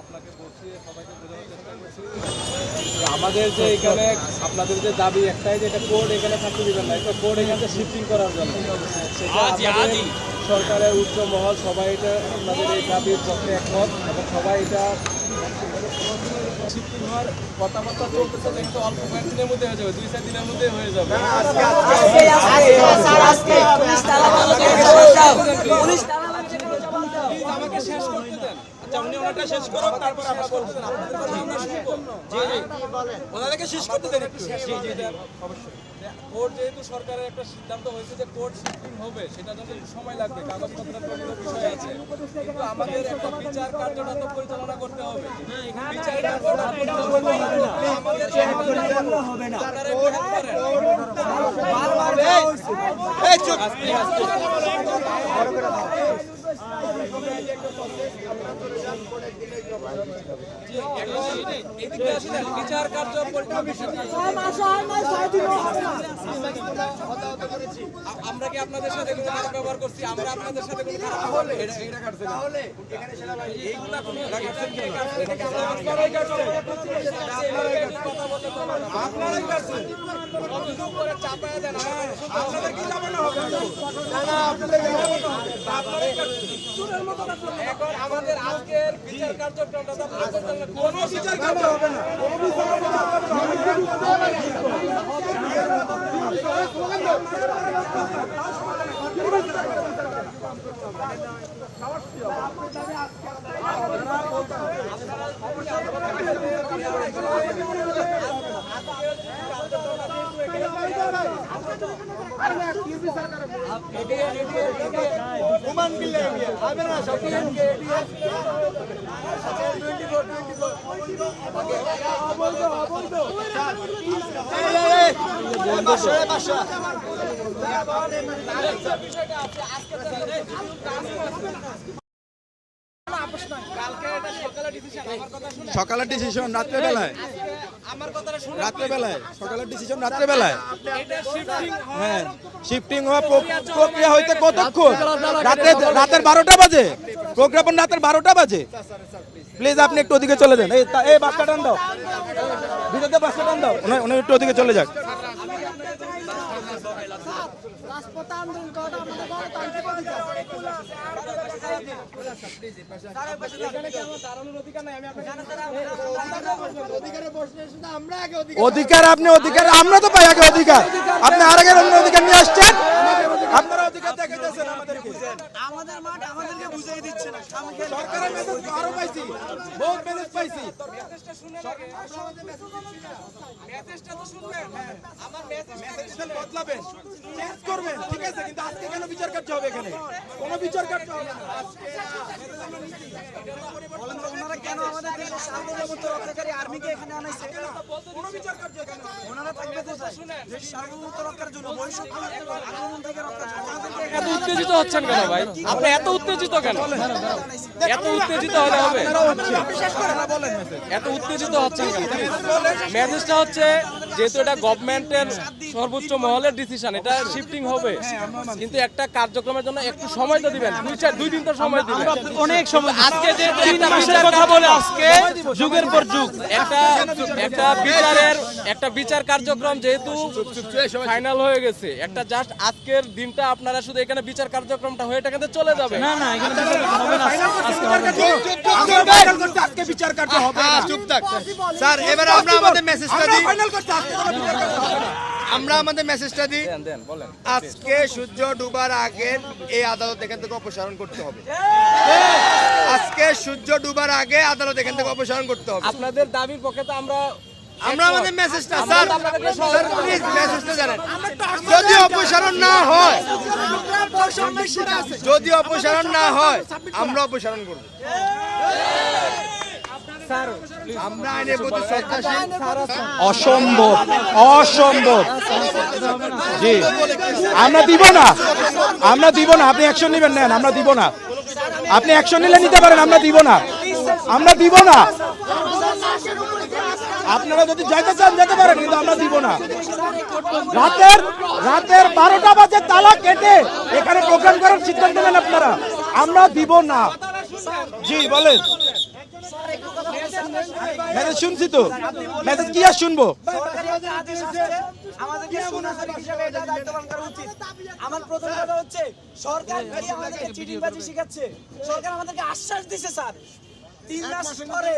আপনাকে বলছি সবাইকে বোঝানোর চেষ্টা করছি আমাদের যে এখানে আপনাদের যে দাবি একটাই যে এটা কোড এখানে থাকতে দিবেন না এটা কোড এখানে শিফটিং করার জন্য সেটা আমাদের সরকারের উচ্চ মহল সবাই এটা আপনাদের এই দাবির পক্ষে একমত এবং সবাই এটা শিফটিং হওয়ার কথাবার্তা চলতেছে কিন্তু অল্প কয়েকদিনের মধ্যে হয়ে যাবে দুই চার দিনের মধ্যে হয়ে যাবে আমাকে শেষ করতে দেন আচ্ছা উনি ওনাটা শেষ করুন তারপর আমরা আপনাদের আমরা শুনব। জি জি। ওনাদেরকে শেষ করতে দেন একটু। জি জি অবশ্যই কোর্ট যেহেতু সরকারের একটা সিদ্ধান্ত হয়েছে যে কোর্ট শিফটিং হবে সেটা জন্য একটু সময় লাগবে কাগজপত্রের বিষয় আছে। কিন্তু আমাদের একটা বিচার কার্যটা তো পরিচালনা করতে হবে। বিচার কার্যটা পরিচালনা করতে আমাদের হবে না। এই চুপ। আস্তে আস্তে জি, এখন এদিকে আসেন, বিচার কার্য পরিচালনা আমরা কি আপনাদের সাথে কোনো খারাপ ব্যবহার করছি? আমরা আপনাদের সাথে কোনো খারাপ এইগুলা কোনো আপনারাই চাপায় দেন আপনাদের কি চাপানো হবে? না না আপনাদের কি চাপানো হবে? আপনারাই কাটছেন এখন আমাদের আজকের বিচার কার্যক্রমটা কোনো বিচার কার্য হবে না। সকালের সকালের ডিসিশন রাত্রে বেলায়? এটা শিফটিং হ্যাঁ শিফটিং হওয়া প্রক্রিয়া হইতে কতক্ষণ? রাতে রাতের বারোটা বাজে। প্রোগ্রাম রাতের বারোটা বাজে। প্লিজ আপনি একটু ওদিকে চলে যান। এই টান দাও। ভিতরে টান দাও। একটু ওদিকে চলে যাক। রাজপথে আন্দোলন করাটা আমাদের গণতান্ত্রিক অধিকার আপনি, অধিকার। আমরা তো পাই আগে অধিকার। আপনি আর আগে অন্য অধিকার নিয়ে আসছেন আপনারা অধিকার দেখাইতেছেন আমাদেরকে আমাদের মাঠ আমাদেরকে বুঝিয়ে দিচ্ছে না স্বামীকে সরকারের মেসেজ আরও পাইছি বহুত মেসেজ পাইছি। মেসেজটা তো শুনবেন আমার মেসেজ মেসেজ বদলাবেন চেঞ্জ করবেন ঠিক আছে? কিন্তু আজকে কেন বিচার কার্য হবে এখানে? কোনো বিচার কার্য হবে না। ওনারা কেন আমাদের সার্বভৌমত্ব রক্ষাকারী আর্মিকে এখানে আনাইছে? কোনো? বিচার কার্য এখানে ওনারা থাকবে কোথায়? দেশের সার্বভৌমত্ব রক্ষার জন্য বৈষম্য আক্রমণ থেকে রক্ষার জন্য। এত উত্তেজিত হচ্ছেন কেন ভাই? আপনি এত উত্তেজিত কেন? এত উত্তেজিত হলে হবে। এত উত্তেজিত হচ্ছেন কেন? মেসেজটা হচ্ছে যেহেতু এটা গভর্নমেন্টের সর্বোচ্চ মহলের ডিসিশন এটা শিফটিং হবে। কিন্তু একটা কার্যক্রমের জন্য একটু সময় তো দিবেন। দুই চার দুই দিন তো সময় দিবেন। অনেক সময় আজকে যে একটা বিচার কথা বলে আজকে যুগের পর যুগ। একটা একটা বিচারের একটা বিচার কার্যক্রম যেহেতু ফাইনাল হয়ে গেছে একটা জাস্ট আজকের দিনটা আপনারা শুধু এখানে বিচার কার্যক্রমটা হয়ে চলে যাবে। না না আমরা আজকে বিচার কার্য হবে না। চুপ থাক। স্যার এবার আমরা আমাদের মেসেজটা দিই। ফাইনাল করতে আজকে বিচার কার্য হবে না। আমরা আমাদের মেসেজটা দিই। দেন দেন বলেন। আজকে সূর্য ডুবার আগে এই আদালত এখান থেকে অপসারণ করতে হবে। আজকে সূর্য ডুবার আগে আদালত এখান থেকে অপসারণ করতে হবে। আপনাদের দাবির পক্ষে তো আমরা আমরা আমাদের মেসেজটা স্যার স্যার প্লিজ মেসেজটা জানেন। যদি অপসারণ না হয় যদি অপসারণ না হয় আমরা অপসারণ করব। অসম্ভব অসম্ভব। জি। আমরা দিব না আমরা দিব না আপনি অ্যাকশন নেবেন নেন আমরা দিব না। আপনি অ্যাকশন নিলে নিতে পারেন, আমরা দিব না। আমরা দিব না। আপনারা যদি যাইতে চান, যেতে পারেন, কিন্তু আমরা দিব না। রাতের রাতের বারোটা বাজে তালা কেটে এখানে প্রোগ্রাম করার সিদ্ধান্ত নেন আপনারা। আমরা দিব না। জি, বলেন। মেসেজ শুনছি তো। মেসেজ কি আর শুনব? আমাদেরকে সুনাগরিক হিসেবে এটা দায়িত্ব পালন করা উচিত। আমার প্রথম কথা হচ্ছে সরকার আমাদেরকে চিটিংবাজি শিখাচ্ছে। সরকার আমাদেরকে আশ্বাস দিছে স্যার। তিন মাস পরে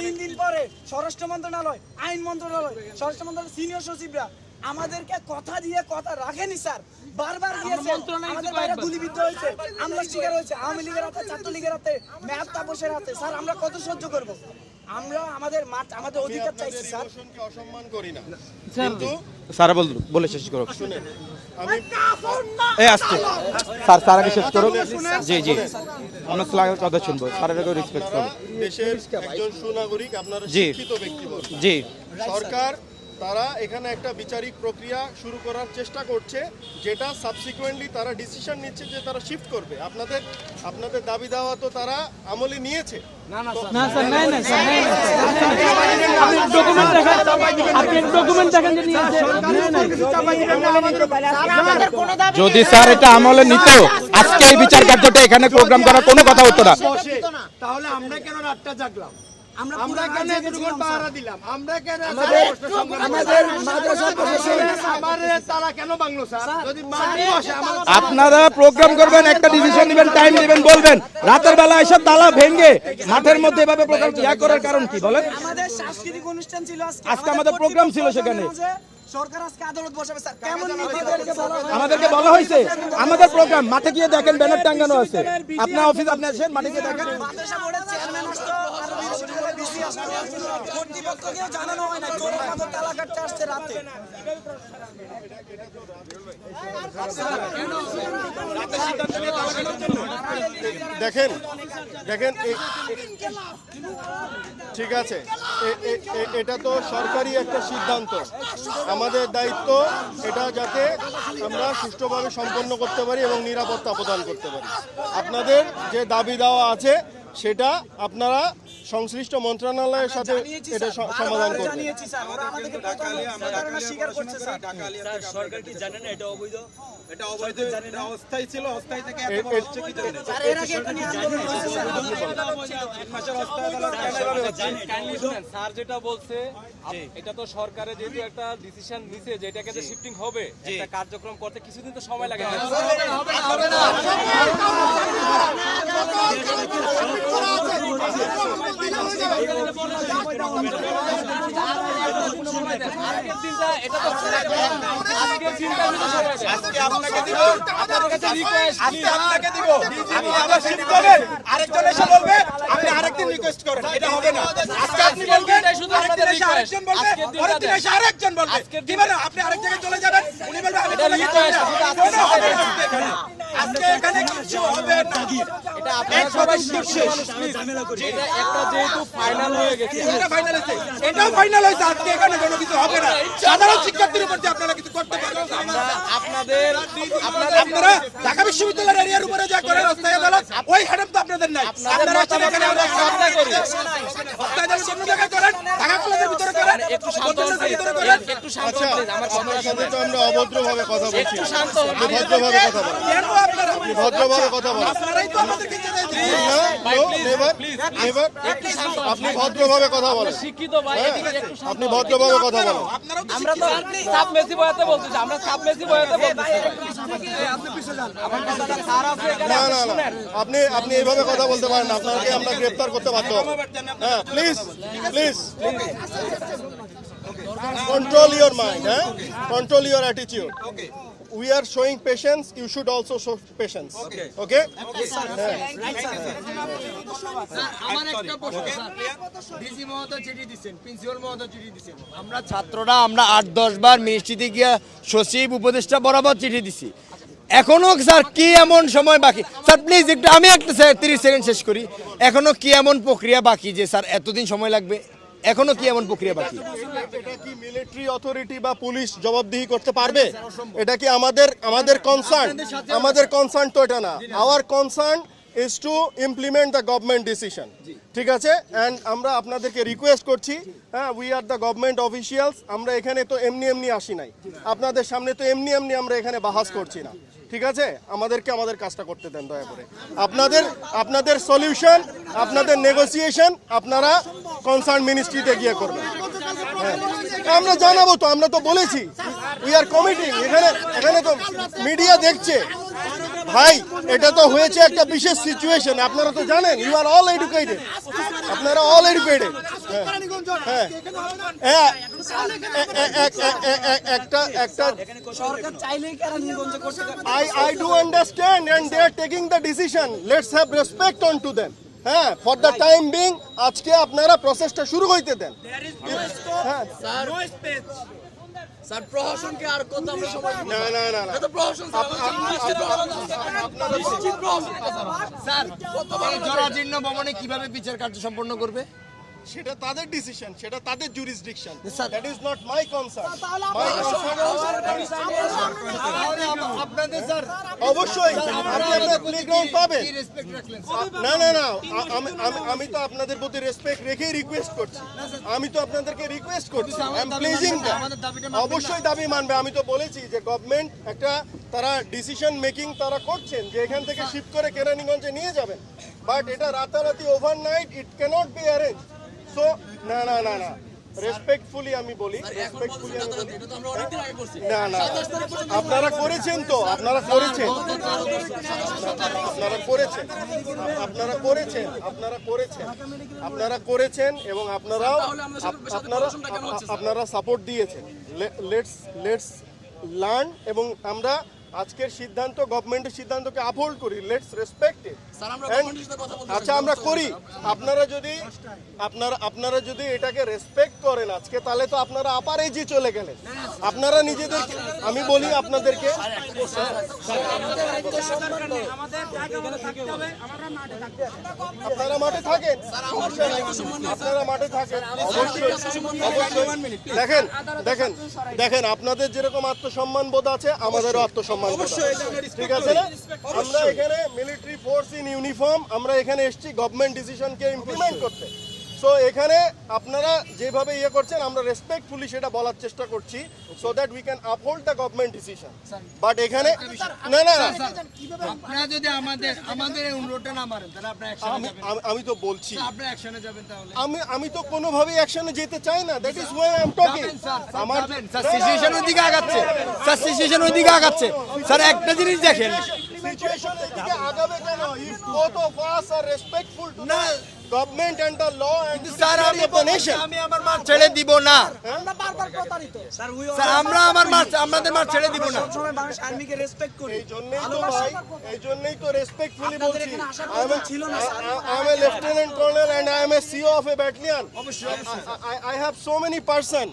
তিন দিন পরে স্বরাষ্ট্র মন্ত্রণালয় আইন মন্ত্রণালয় স্বরাষ্ট্র মন্ত্রণালয় সিনিয়র সচিবরা আমাদেরকে কথা দিয়ে কথা রাখেনি স্যার। বারবার গিয়েছে আমাদের বাইরে গুলিবিদ্ধ হয়েছে। আমরা শিকার হয়েছে। আওয়ামী লীগের হাতে ছাত্রলীগের হাতে মেয়াদ তাপসের হাতে। স্যার আমরা কত সহ্য করব? আমরা আমাদের মাঠ আমাদের অধিকার চাইছি স্যার। অসম্মান করি না। কিন্তু সারা বল বলে শেষ করো। এই আসছে। স্যার স্যার আগে শেষ করো। জি জি। আমরা স্যারের কথা শুনব। স্যারের আগে রেসপেক্ট করব। দেশের একজন সুনাগরিক আপনারা জি। শিক্ষিত জি। সরকার তারা এখানে একটা বিচারিক প্রক্রিয়া শুরু করার চেষ্টা করছে যেটা সাবসিকুয়েন্টলি তারা ডিসিশন নিচ্ছে যে তারা শিফট করবে। আপনাদের আপনাদের দাবি দেওয়া তো তারা আমলে নিয়েছে। যদি স্যার এটা আমলে নিত আজকে এই বিচার কার্যটা এখানে প্রোগ্রাম করার কোনো কথা হতো না। তাহলে আমরা কেন রাতটা জাগলাম? আমরা কেন এতটুকু পাহারা দিলাম? আমরা কেন আমাদের মাদ্রাসা আমাদের তারা কেন বাংলো স্যার? যদি মাটি বসে আমার আপনারা প্রোগ্রাম করবেন একটা ডিসিশন নেবেন টাইম নেবেন বলবেন। রাতের বেলা এসে তালা ভেঙে মাঠের মধ্যে এভাবে প্রোগ্রাম ইয়া করার কারণ কি বলেন? আমাদের সাংস্কৃতিক অনুষ্ঠান ছিল আজকে আজকে আমাদের প্রোগ্রাম ছিল সেখানে। সরকার আজকে আদালত বসাবে স্যার। কেমন আমাদেরকে বলা আমাদেরকে বলা হয়েছে আমাদের প্রোগ্রাম মাঠে গিয়ে দেখেন ব্যানার টাঙ্গানো আছে। আপনার অফিস আপনি আসেন মাঠে গিয়ে দেখেন। মাদ্রাসা বোর্ডের চেয়ারম্যান আসতো আর বিশ্ববিদ্যালয়ের ভিসি আসতো দেখেন দেখেন ঠিক আছে এটা তো সরকারি একটা সিদ্ধান্ত। আমাদের দায়িত্ব এটা যাতে আমরা সুষ্ঠুভাবে সম্পন্ন করতে পারি এবং নিরাপত্তা প্রদান করতে পারি। আপনাদের যে দাবি দেওয়া আছে, সেটা আপনারা সংশ্লিষ্ট মন্ত্রণালয়ের সাথে এটা স্যার, সমাধান করবেন জানিয়েছি স্যার ওরা আমাদেরকে প্রতারণা স্বীকার করছে স্যার এ- এ- স্যার এর আগে এটা নিয়ে আন্দোলন হয়েছে স্যার Kindly শুনেন, স্যার যেটা বলছে এটা তো সরকারের যেহেতু একটা ডিসিশন নিছে যে এটাকে যে শিফটিং হবে একটা কার্যক্রম করতে কিছুদিন তো সময় লাগে আজকের দিনটা এটা তো রিকোয়েস্ট আজকে আরেকজন এসে বলবে আপনি আরেকদিন রিকোয়েস্ট করেন এটা হবে না আজকে আপনি বলবেন আরেকদিন এসে আরেকজন বলবে পরের এসে আরেকজন বলবে আপনি আরেক জায়গায় চলে যাবেন উনি বলবে আমি আজকে এখানে। কিছু হবে না। এটা আপনারা সবাই শেষ। এটা একটা যেহেতু ফাইনাল হয়ে গেছে। এটা ফাইনাল হয়েছে। এটাও ফাইনাল হয়েছে। আজকে এখানে কোনো কিছু হবে না। সাধারণ শিক্ষার্থীর উপর যে আপনারা কিছু করতে পারবেন। আপনাদের আপনারা ঢাকা বিশ্ববিদ্যালয়ের এরিয়ার উপরে যা করেন রাস্তায় আদালত ওই হেডাম তো আপনাদের নাই। আপনারা এখানে আমরা শ্রদ্ধা করি। করেন ঢাকা কলেজের ভিতরে করেন একটু শান্ত হন ভিতরে করেন। একটু শান্ত হন আমার সাথে তো আমরা অভদ্রভাবে কথা বলছি। একটু শান্ত হন আপনি ভদ্রভাবে কথা বলেন। কেন আপনারা? আপনি ভদ্রভাবে কথা বলেন। আপনারাই তো আমাদেরকে। একটু আপনি ভদ্রভাবে কথা বলেন। শিক্ষিত ভাই এদিকে একটু শান্ত আপনি। ভদ্রভাবে কথা বলেন। আমরা তো সাব মেসি বয়াতে বলতেছি আমরা সাব মেসি বয়াতে বলতেছি। না না না আপনি আপনি এইভাবে কথা বলতে পারেন না। আপনাকে আমরা গ্রেফতার করতে বাধ্য। হব হ্যাঁ please please control your mind হ্যাঁ? Control your attitude we are showing patience you should also show patience okay আমরা ছাত্ররা আমরা আট দশ বার মিনিস্ট্রিতে গিয়ে সচিব উপদেষ্টা বরাবর চিঠি দিছি। এখনও স্যার কি এমন সময় বাকি? স্যার প্লিজ একটু, আমি একটা স্যার, তিরিশ সেকেন্ড শেষ করি। এখনও কি এমন প্রক্রিয়া বাকি যে, স্যার, এতদিন সময় লাগবে? এখনও কি এমন প্রক্রিয়া বাকি? এটা কি মিলিটারি অথরিটি বা পুলিশ জবাবদিহি করতে পারবে? এটা কি আমাদের আমাদের কনসার্ন আমাদের কনসার্ন তো এটা না। Our concern is to implement the government decision ঠিক আছে? অ্যান্ড আমরা আপনাদেরকে রিকোয়েস্ট করছি হ্যাঁ we are the government officials আমরা এখানে তো এমনি এমনি আসি নাই। আপনাদের সামনে তো এমনি এমনি আমরা এখানে বাহাস করছি না। ঠিক আছে? আমাদেরকে আমাদের কাজটা করতে দেন দয়া করে। আপনাদের আপনাদের সলিউশন আপনাদের নেগোসিয়েশন আপনারা কনসার্ন মিনিস্ট্রিতে গিয়ে করবেন। হ্যাঁ। আমরা জানাব তো, আমরা তো বলেছি। উই আর কমিটিং এখানে এখানে তো মিডিয়া দেখছে। ভাই এটা তো হয়েছে একটা বিশেষ সিচুয়েশন আপনারা তো জানেন ইউ আর অল এডুকেটেড আপনারা অল এডুকেটেড হ্যাঁ হ্যাঁ। একটা একটা I, I do understand and they are taking the decision. Let's have respect on to them. হ্যাঁ ফর দ্য টাইম বিং আজকে আপনারা প্রসেসটা শুরু হইতে দেন। হ্যাঁ। স্যার প্রশাসনকে আর কত আমরা সময় দিব না না না এটা প্রশাসন স্যার প্রশাসন জরাজীর্ণ ভবনে কীভাবে বিচার কার্য সম্পন্ন করবে সেটা তাদের ডিসিশন সেটা তাদের jurisdiction. That is not my concern my আপনাদের স্যার অবশ্যই আপনি আপনার প্লেগ্রাউন্ড পাবেন। না না না আমি আমি- আমি তো আপনাদের প্রতি রেসপেক্ট রেখেই রিকোয়েস্ট করছি। আমি তো আপনাদেরকে রিকোয়েস্ট করছি। আই এম প্লিজিং অবশ্যই দাবি মানবে। আমি তো বলেছি যে গভর্নমেন্ট একটা তারা ডিসিশন মেকিং তারা করছেন যে এখান থেকে শিফট করে কেরানীগঞ্জে নিয়ে যাবেন। বাট এটা রাতারাতি overnight it cannot be arrange so না না না না। রেসপেক্টফুলি আমি বলি রেসপেক্টফুলি আমি বলি। না না। আপনারা করেছেন তো? আপনারা করেছেন? আপনারা করেছেন। আপনারা করেছেন। আপনারা করেছেন। আপনারা করেছেন এবং আপনারাও আপনারা? আপনারা সাপোর্ট দিয়েছেন। লেটস লেটস লার্ন এবং আমরা আজকের সিদ্ধান্ত গভর্নমেন্টের সিদ্ধান্তকে আপহোল্ড করি লেটস রেসপেক্ট আচ্ছা আমরা করি। আপনারা যদি আপনারা আপনারা যদি এটাকে রেসপেক্ট করেন আজকে তাহলে তো আপনারা আপার এজে চলে গেলেন। আপনারা নিজেদের আমি বলি আপনাদেরকে আপনারা মাঠে থাকেন। আপনারা মাঠে থাকেন। অবশ্যই। অবশ্যই। দেখেন দেখেন দেখেন আপনাদের যেরকম আত্মসম্মান বোধ আছে আমাদেরও আত্মসম্মান আছে। ঠিক আছে আমরা এখানে মিলিটারি ফোর্স ইন ইউনিফর্ম আমরা এখানে এসেছি গভর্নমেন্ট ডিসিশনকে ইমপ্লিমেন্ট করতে। সো এখানে আপনারা যেভাবে ইয়ে করছেন আমরা রেসপেক্টফুলি সেটা বলার চেষ্টা করছি so that we can uphold the government decision but এখানে না না না। আপনারা যদি আমাদের আমাদের এই অনুরোধটা না মারেন তাহলে আপনারা অ্যাকশনে আমি যাবেন। আমি- তো বলছি। আপনারা অ্যাকশনে যাবেন তাহলে। আমি আমি তো কোনোভাবেই অ্যাকশনে যেতে চাই না। That is why I am talking আমার স্যার সিচুয়েশন ওইদিকে আগাচ্ছে। স্যার সিচুয়েশন ওইদিকে আগাচ্ছে। স্যার একটা জিনিস দেখেন। সিচুয়েশন এদিকে আগাবে কেন? If of us are respectful to না। Government and the law and sir আমি নেশন আমি আমার ছেড়ে দিব না। আমরা বারবার প্রতারিত। স্যার উই স্যার আমরা আমার মাঠ আমাদের ছেড়ে দিব না। সবসময় মানুষ আর্মিকে রেসপেক্ট করি। এই জন্যই তো ভাই এই জন্যই তো রেসপেক্টফুলি বলছি। কথা ছিল না, sir. I am a lieutenant colonel and I am a CO of a battalion অবশ্যই I have so many person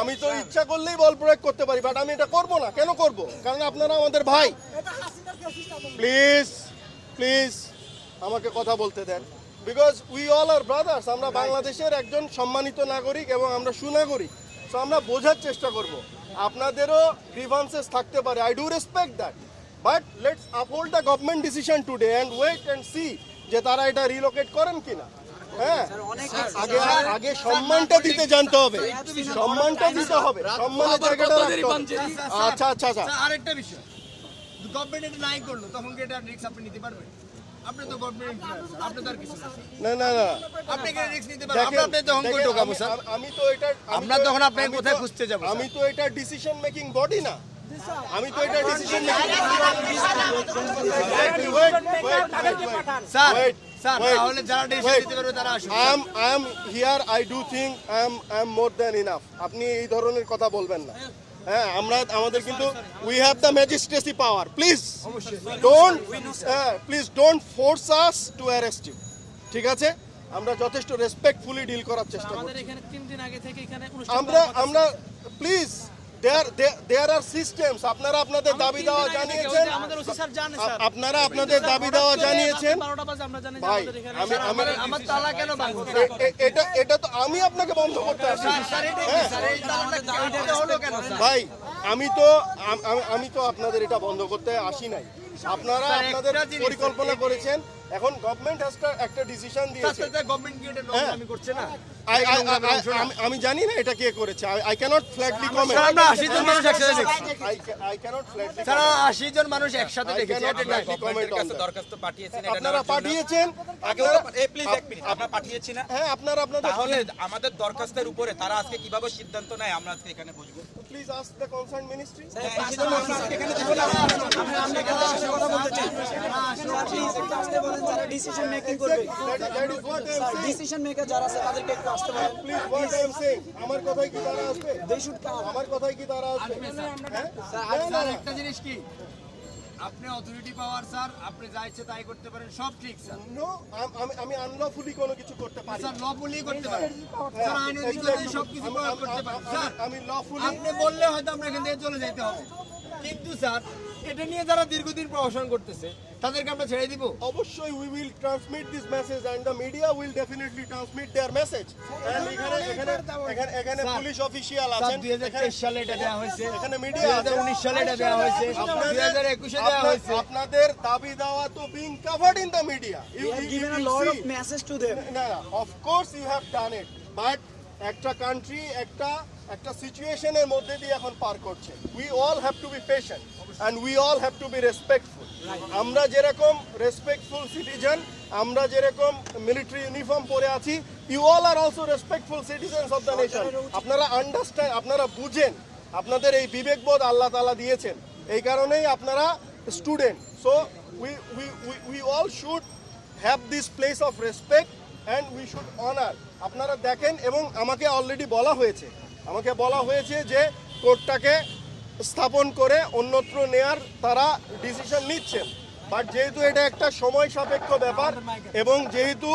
আমি তো ইচ্ছা করলেই বল প্রয়োগ করতে পারি বাট আমি এটা করব না। কেন করব? কারণ আপনারা আমাদের ভাই। প্লিজ প্লিজ আমাকে কথা বলতে দেন। Because we all are brothers আমরা বাংলাদেশের একজন সম্মানিত নাগরিক এবং আমরা সুনাগরিক। সো আমরা বোঝার চেষ্টা করব। আপনাদেরও গ্রিভান্সেস থাকতে পারে। I do respect that but let's uphold the government decision today and wait and see যে তারা এটা রিলোকেট করেন কিনা। হ্যাঁ? আগে আগে সম্মানটা দিতে জানতে হবে। সম্মানটা দিতে হবে। সম্মানের জায়গাটা আচ্ছা আচ্ছা আচ্ছা। আরেকটা বিষয়। গভর্নমেন্ট নাই করল তখন কি এটা রিস্ক আপনি নিতে পারবেন? আপনি তো গভর্নমেন্ট আপনি তো কিছু না। না না না। আপনি কি রিস্ক নিতে পারবেন দেখেন, আপনি তখন কই ঢোকাবো আমি- স্যার আমি- আমি তো এটা আমরা তখন আপনাকে কোথায় খুঁজতে যাব, আমি তো এটা ডিসিশন মেকিং বডি না। আমি তো এটা ডিসিশন স্যার স্যার তাহলে যারা ডিসিশন নিতে পারবে তারা আসুন I am I am here I do think I am I am more than enough আপনি এই ধরনের কথা বলবেন না। হ্যাঁ আমরা আমাদের কিন্তু we have the magistracy power please don't please don't force us to arrest you ঠিক আছে? আমরা যথেষ্ট রেসপেক্টফুলি ডিল করার চেষ্টা করছি। আমরা আমরা please there there R systems আপনারা আপনাদের দাবি দেওয়া জানিয়েছেন। আপনারা আপনাদের দাবি দেওয়া জানিয়েছেন। এটা এটা তো আমি আপনাকে বন্ধ করতে আসি হ্যাঁ। ভাই আমি তো আমি তো আপনাদের এটা বন্ধ করতে আসি নাই। আপনারা আপনাদের পরিকল্পনা করেছেন। এখন গভর্নমেন্ট একটা ডিসিশন দিয়েছে। হ্যাঁ। করছে না। আমি- আমি জানি না এটা কে করেছে। আই ক্যানট ফ্ল্যাটলি কমেন্ট আমরা আশি জন মানুষ একসাথে দেখছি। আই ক্যানট ফ্ল্যাটলি স্যার আশি জন মানুষ একসাথে দেখেছি। এটা। কমেন্ট দরখাস্ত পাঠিয়েছেন আপনারা পাঠিয়েছেন। আপনারা প্লিজ এক মিনিট আমরা পাঠিয়েছি না। হ্যাঁ আপনারা আপনাদের তাহলে আমাদের দরখাস্তের উপরে তারা আজকে কীভাবে সিদ্ধান্ত নেয় আমরা আজকে এখানে বসবো। Please ask the concern ministry আমার কথায় কি তারা আসবে দে শুড কাম আমার কথায় কি তারা আসবে হ্যাঁ একটা জিনিস কি আপনি অথরিটি পাওয়ার স্যার আপনি যা ইচ্ছে তাই করতে পারেন। সব ঠিক স্যার নো আমি আমি আনলফুলি কোনো কিছু করতে পারি স্যার। লফুলি করতে পারেন। স্যার আইনের দিকে সব কিছু করতে পারেন। স্যার আমি লফুলি আপনি বললে হয়তো আমরা এখান থেকে চলে যেতে হবে। কিন্তু স্যার এটা নিয়ে যারা দীর্ঘদিন প্রশাসন করতেছে তাদেরকে আমরা ছেড়ে দিব? অবশ্যই we will transmit this message and the media will definitely transmit their message এখানে এখানে এখানে এখানে পুলিশ অফিসিয়াল আছেন। দুই হাজার তেইশ সালে এটা দেওয়া হয়েছে। এখানে মিডিয়া হাজার উনিশ সালে এটা দেওয়া হয়েছে। দুই হাজার একুশে হয়েছে। আপনাদের দাবি দেওয়া তো being covered in the media you have given a lot of message to them. না of course you have done it but একটা কান্ট্রি একটা একটা সিচুয়েশনের মধ্যে দিয়ে এখন পার করছে। We all have to be patient and we all have to be respectful আমরা যেরকম রেসপেক্টফুল সিটিজেন আমরা যেরকম মিলিটারি ইউনিফর্ম পরে আছি you all are also respectful citizens of the nation আপনারা আন্ডারস্ট্যান্ড আপনারা বুঝেন, আপনাদের এই বিবেকবোধ আল্লাহ তালা দিয়েছেন। এই কারণেই আপনারা student so we we we all should have this place of respect and we should honour আপনারা দেখেন এবং আমাকে অলরেডি বলা হয়েছে। আমাকে বলা হয়েছে যে কোর্টটাকে স্থাপন করে অন্যত্র নেয়ার তারা ডিসিশন নিচ্ছেন। বাট যেহেতু এটা একটা সময় সাপেক্ষ ব্যাপার এবং যেহেতু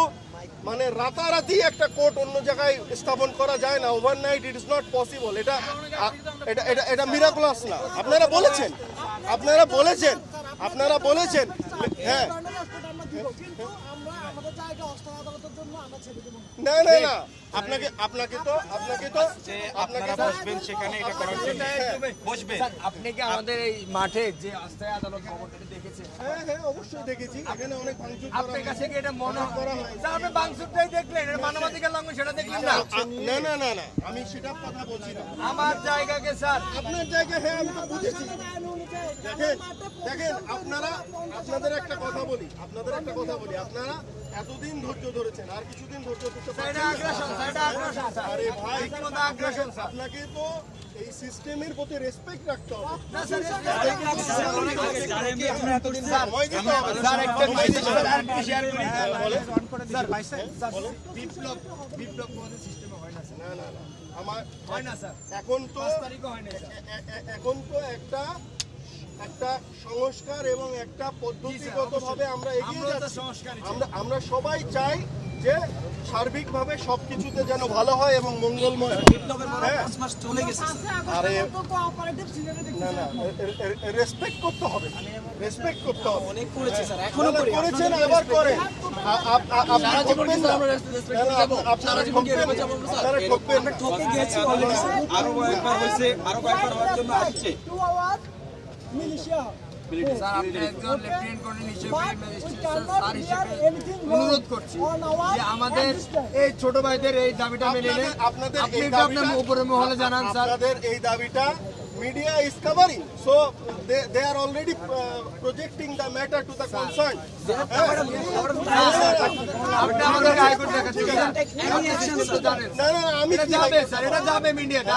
মানে রাতারাতি একটা কোর্ট অন্য জায়গায় স্থাপন করা যায় না overnight it is not possible এটা এটা এটা এটা মিরাকুলাস না। আপনারা বলেছেন। আপনারা বলেছেন। আপনারা বলেছেন। হ্যাঁ। না না না। আপনাকে আপনাকে তো আপনাকে তো আপনাকে আপনারা বসবেন সেখানে এটা করার জন্য। বসবেন। আপনি কি আমাদের এই মাঠে যে আস্থায় আদালত ভবনটা দেখেছেন? হ্যাঁ হ্যাঁ অবশ্যই দেখেছি। এখানে অনেক ভাঙচুর করা আপনার কাছে কি এটা মনে করা হয় স্যার আপনি বাংসুরটাই দেখলেন। এটা মানবাধিকার লঙ্ঘন সেটা দেখলেন না? না না না না আমি সেটা কথা বলছি না। আমার জায়গাকে স্যার। আপনার জায়গায় হ্যাঁ আমি তো বুঝেছি। দেখেন দেখেন আপনারা আপনাদের একটা কথা বলি আপনাদের একটা কথা বলি। আপনারা এতদিন ধৈর্য ধরেছেন আর কিছুদিন ধৈর্য ধরতে আরে ভাই আপনাকে তো এই সিস্টেমের প্রতি রেসপেক্ট রাখতে হবে। এখন তো এখন তো একটা একটা সংস্কার এবং একটা পদ্ধতিগতভাবে আমরা এগিয়ে যাচ্ছি। আমরা আমরা সবাই চাই যে সার্বিকভাবে সবকিছুতে যেন ভালো হয় এবং মঙ্গলময় হয়। আরে না না রেসপেক্ট করতে হবে। রেসপেক্ট করতে হবে। অনেক করেছি স্যার এখনও না, না, করি করেছেন আবার করেন। আ- আ- আ- আপনারা ঠকবেন না। না, না, আপ- আপনারা ঠকবেন। আপনারা ঠকবেন ঠকে গেছি অলরেডি আরও কয়েকবার হয়েছে আরও কয়েকবার হওয়ার জন্য আসছে। স্যার আপনি একজন লেফটেন্যান্ট কর্নেল হিসেবে অনুরোধ করছি যে আমাদের এই ছোট ভাইদের এই দাবিটা মেনে নেন। আপনাদের- আপনাদের আপনি এই একটু আপনার উপরে মহলে জানান স্যার। আপনাদের এই দাবিটা media is covering so they are already projecting the matter to the concern আপনি আমাদেরকে হাইকোর্ট দেখাচ্ছেন any action, sir. জানেন না না না, আমি এটা কি যাবে হাইকোর্ট- স্যার এটা যাবে? মিডিয়াতে